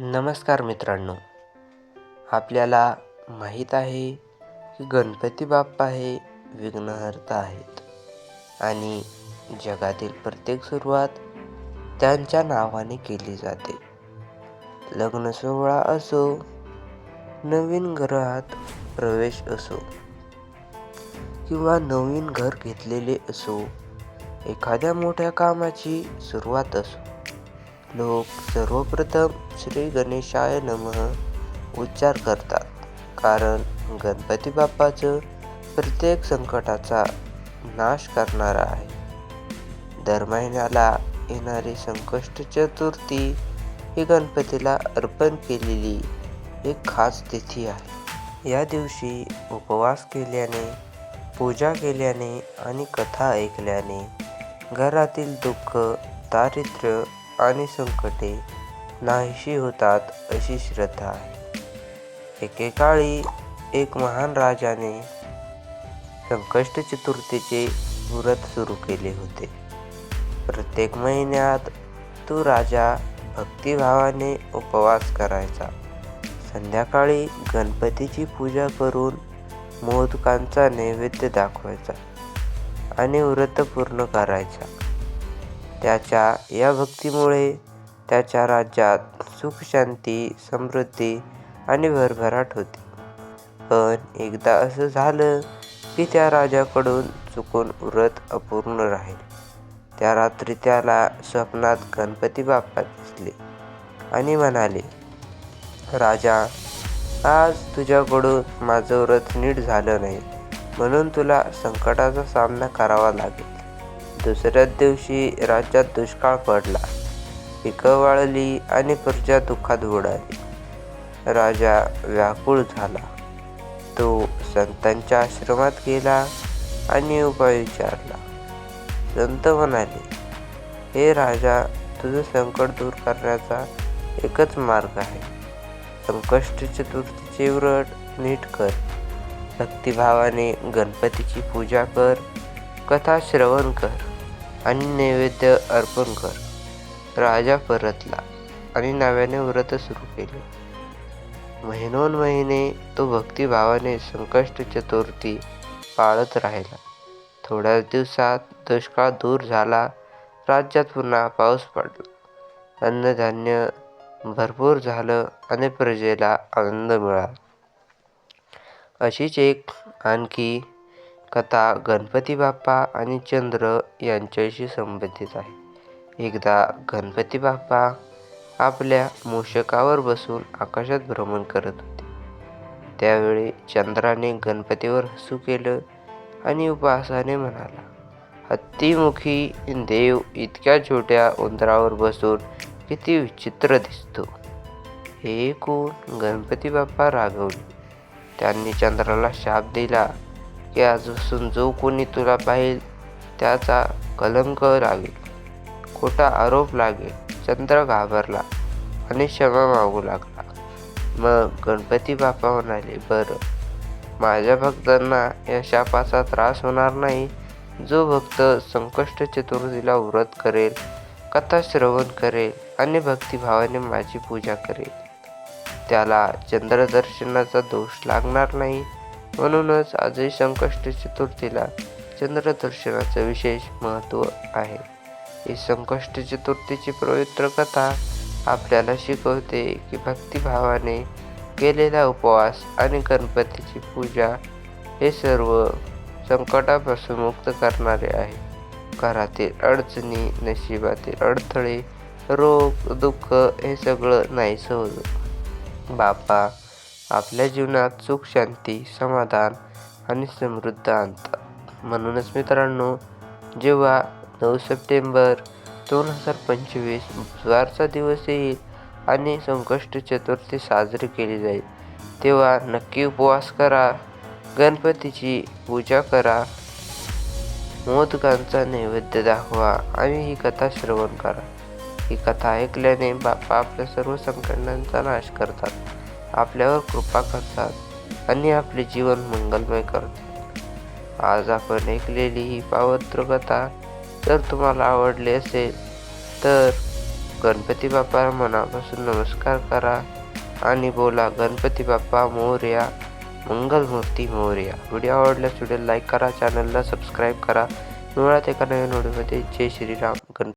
नमस्कार मित्रांनो. आपल्याला माहीत आहे की गणपती बाप्पा हे विघ्नहर्ता आहेत आणि जगातील प्रत्येक सुरुवात त्यांच्या नावाने केली जाते. लग्न सोहळा असो नवीन घरात प्रवेश असो किंवा नवीन घर घेतलेले असो एखाद्या मोठ्या कामाची सुरुवात असो. लोक सर्वप्रथम श्री गणेशाय नमः उच्चार करतात. कारण गणपती बाप्पाचं प्रत्येक संकटाचा नाश करणारा आहे. दर महिन्याला येणारी संकष्ट चतुर्थी ही गणपतीला अर्पण केलेली एक खास तिथी आहे. या दिवशी उपवास केल्याने पूजा केल्याने आणि कथा ऐकल्याने घरातील दुःख दारिद्र्य आणि संकटे नाहीशी होतात अशी श्रद्धा आहे. एकेकाळी एक महान राजाने संकष्ट चतुर्थीचे व्रत सुरू केले होते. प्रत्येक महिन्यात तो राजा भक्तिभावाने उपवास करायचा. संध्याकाळी गणपतीची पूजा करून मोदकांचा नैवेद्य दाखवायचा आणि व्रत पूर्ण करायचा. त्याच्या या भक्तीमुळे त्याच्या राज्यात सुख शांती समृद्धी आणि भरभराट होती. पण एकदा असं झालं की त्या राजाकडून चुकून व्रत अपूर्ण राहील. त्या रात्री त्याला स्वप्नात गणपती बाप्पा दिसले आणि म्हणाले राजा आज तुझ्याकडून माझं व्रत नीट झालं नाही. म्हणून तुला संकटाचा सामना करावा लागेल. दुसऱ्याच दिवशी राज्यात दुष्काळ पडला. पिकं वाळली आणि प्रजा दुःखात बुडाली. राजा व्याकुळ झाला. तो संतांच्या आश्रमात गेला आणि उपाय विचारला. संत म्हणाले हे राजा तुझं संकट दूर करण्याचा एकच मार्ग आहे. संकष्ट चतुर्थीचे व्रत नीट कर. भक्तिभावाने गणपतीची पूजा कर. कथा श्रवण कर. आणि नैवेद्य अर्पण कर. राजा परतला आणि नव्याने व्रत सुरू केले. महिनोन महिने तो भक्तिभावाने संकष्ट चतुर्थी पाळत राहिला. थोड्याच दिवसात दुष्काळ दूर झाला राज्यात पुन्हा पाऊस पडला. अन्नधान्य भरपूर झालं आणि प्रजेला आनंद मिळाला. अशीच एक आणखी कथा गणपती बाप्पा आणि चंद्र यांच्याशी संबंधित आहे. एकदा गणपती बाप्पा आपल्या मूषकावर बसून आकाशात भ्रमण करत होते. त्यावेळी चंद्राने गणपतीवर हसू केलं आणि उपहासाने म्हणाला हत्तीमुखी देव इतक्या छोट्या उंदरावर बसून किती विचित्र दिसतो. हे ऐकून गणपती बाप्पा रागवले. त्यांनी चंद्राला शाप दिला की आजपासून जो कोणी तुला पाहिल त्याचा कलंक लागेल. खोटा आरोप लागेल. चंद्र घाबरला आणि क्षमा मागू लागला. मग गणपती बाप्पा म्हणाले बरं. माझ्या भक्तांना या शापाचा त्रास होणार नाही. जो भक्त संकष्ट चतुर्थीला व्रत करेल कथा श्रवण करेल आणि भक्तिभावाने माझी पूजा करेल त्याला चंद्रदर्शनाचा दोष लागणार नाही. म्हणूनच आजही संकष्ट चतुर्थीला चंद्रदर्शनाचं विशेष महत्त्व आहे. ही संकष्ट चतुर्थीची पवित्र कथा आपल्याला शिकवते की भक्तिभावाने केलेला उपवास आणि गणपतीची पूजा हे सर्व संकटापासून मुक्त करणारे आहे. घरातील अडचणी नशिबातील अडथळे रोग दुःख हे सगळं नाहीसं होतं. बाप्पा आपल्या जीवनात सुख शांती समाधान आणि समृद्ध आणतात म्हणूनच मित्रांनो जेव्हा नऊ सप्टेंबर दोन हजार पंचवीस बुधवारचा दिवस येईल आणि संकष्ट चतुर्थी साजरी केली जाईल तेव्हा नक्की उपवास करा गणपतीची पूजा करा मोदकांचा नैवेद्य दाखवा आणि ही कथा श्रवण करा. ही कथा ऐकल्याने बाप्पा आपल्या सर्व संकटांचा नाश करतात. आपल्यावर कृपा करतात आणि आपले जीवन मंगलमय करतात. आज आपण ऐकलेली ही पावत्र कथा जर तुम्हाला आवडली असेल तर गणपती बाप्पा मनापासून नमस्कार करा आणि बोला गणपती बाप्पा मोर्या मंगलमूर्ती मोर्या. व्हिडिओ आवडल्यास व्हिडिओ लाईक करा चॅनलला सबस्क्राईब करा. मिळत एका नवीन व्हिडिओमध्ये जय श्रीराम. गण